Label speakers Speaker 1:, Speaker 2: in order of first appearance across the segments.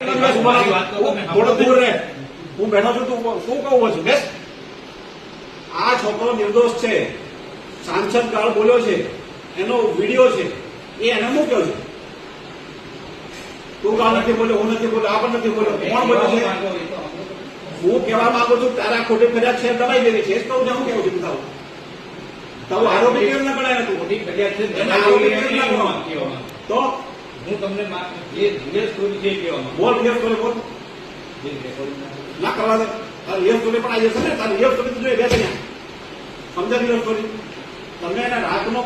Speaker 1: તો તમે
Speaker 2: થોડો દૂર રહે. હું બેઠો છું તું શું કહું છું? બેસ. આ છોકરો નિર્દોષ છે. સાંસદ ગાળ બોલ્યો છે. એનો વીડિયો છે. એ એને મૂક્યો છે? તું ગાળ નથી બોલ્યો હું નથી બોલ્યો આ પણ નથી બોલ્યો. કોણ બોલ્યો છે? હું કહેવા માંગુ છું તારા ખોટી ફરિયાદ છે દબાઈ દેવી છે. એ જ કહું છું હું કેવું છું તારું. તારું આરોપી કેમ ન ગણાય તું?
Speaker 1: ખોટી ફરિયાદ છે
Speaker 2: એને આરોપી કેમ ન
Speaker 1: કહેવા
Speaker 2: ગણવા?
Speaker 1: માંગુ.
Speaker 2: તો
Speaker 1: હું તમને જે જે સ્ટોરી છે
Speaker 2: બોલ યસ સ્ટોરી બોલ.
Speaker 1: ના-
Speaker 2: કરવા દે. તારે યસ સ્ટોરી પણ આવી જશે ને, તારી બોલે તું જોઈએ, બેસે અહીંયા સમજાવી સ્ટોરી તમને એને રાતનો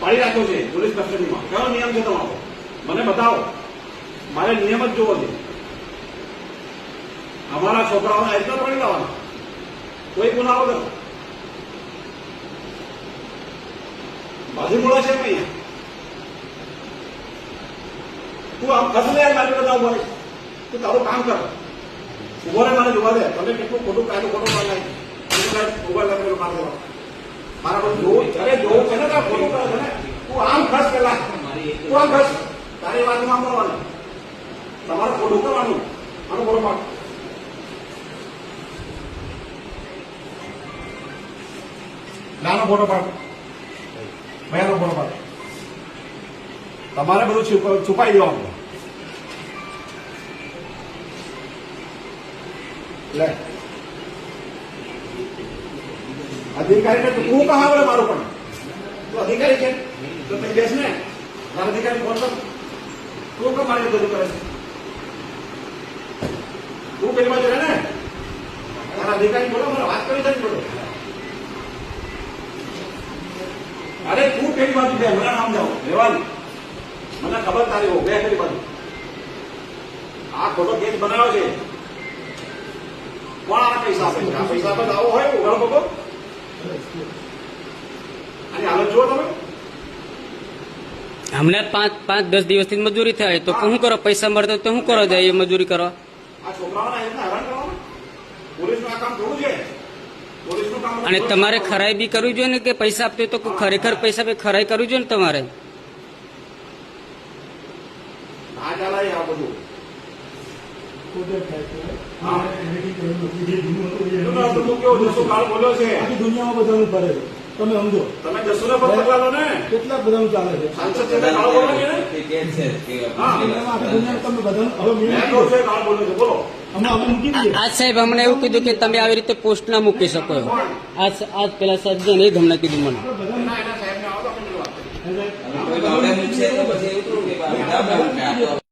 Speaker 2: પાડી રાખ્યો છે પોલીસ કસ્ટડીમાં. કયો નિયમ છે તમારો? મને બતાવો. મારે નિયમ જ જોવો છે. અમારા છોકરાઓને આ રીતના પડી લાવવાના. કોઈ ગુનાઓ કરો બાજુ મળે છે અહીંયા ખસ યાર મારી બધા ઊભો રહી. તું તારું કામ કર. ઊભો રહે મને જોવા દે. તમે કેટલું ખોટું કાયદો ખોટું માર ઊભા પેલો માર દેવા મારા બધું જોવું અરે જોવું, છે ને તારે ખોટું કરે છે ને? તું આમ ખસ પેલા. તું આમ ખસ. તારી વાત સાંભળવાની તમારે ખોટું કરવાનું. આનું પાડ નાનો ફોટો પાડ. ભયાનો ફોટો પાડ. તમારે બધું છુપા- છુપાઈ દેવાનું. લે અધિકારીને તો તું કહા મારું પણ તું અધિકારી છે તો તમે બેસ ને મારા અધિકારી ફોન તું કેમ મારી બધું કરે તું પેલી બાજુ ને તારા અધિકારી બોલો મારે વાત કરી ને બોલો અરે તું પેલી બાજુ બે મને નામ જાઓ રેવાનું મને ખબર તારી હો બે પેલી બાજુ આ ખોટો કેસ બનાવ્યો છે પૈસા આપે છે આ પૈસા આપે તો હોય ઉઘાડો પગો આની હાલત જુઓ તમે
Speaker 3: હમણે પાંચ પાંચ દસ દિવસથી મજૂરી થાય તો શું કરો પૈસા મળતો તો શું કરો જાય મજૂરી
Speaker 2: આ આ આ કરવું
Speaker 3: અને તમારે ખરાઈ બી કરવી જોઈએ ને કે પૈસા આપતો હોય તો ખરેખર પૈસા બી ખરાઈ કરવી જોઈએ ને તમારે
Speaker 2: ના ચાલાય આ બધું એનું બોલ્યો છે.
Speaker 4: આખી દુનિયામાં બધાનું ફરે છે. તમે સમજો.
Speaker 2: તમે લો ને
Speaker 4: કેટલા બધાનું ચાલે છે.
Speaker 3: આજ સાહેબ હમણાં એવું કીધું કે તમે આવી રીતે પોસ્ટ ના મૂકી શકો. આજ આજ પેલા સાહેબ છે ને એ હમણાં કીધું મને.
Speaker 1: કોઈ બાવડે મૂકશે પછી એવું કે.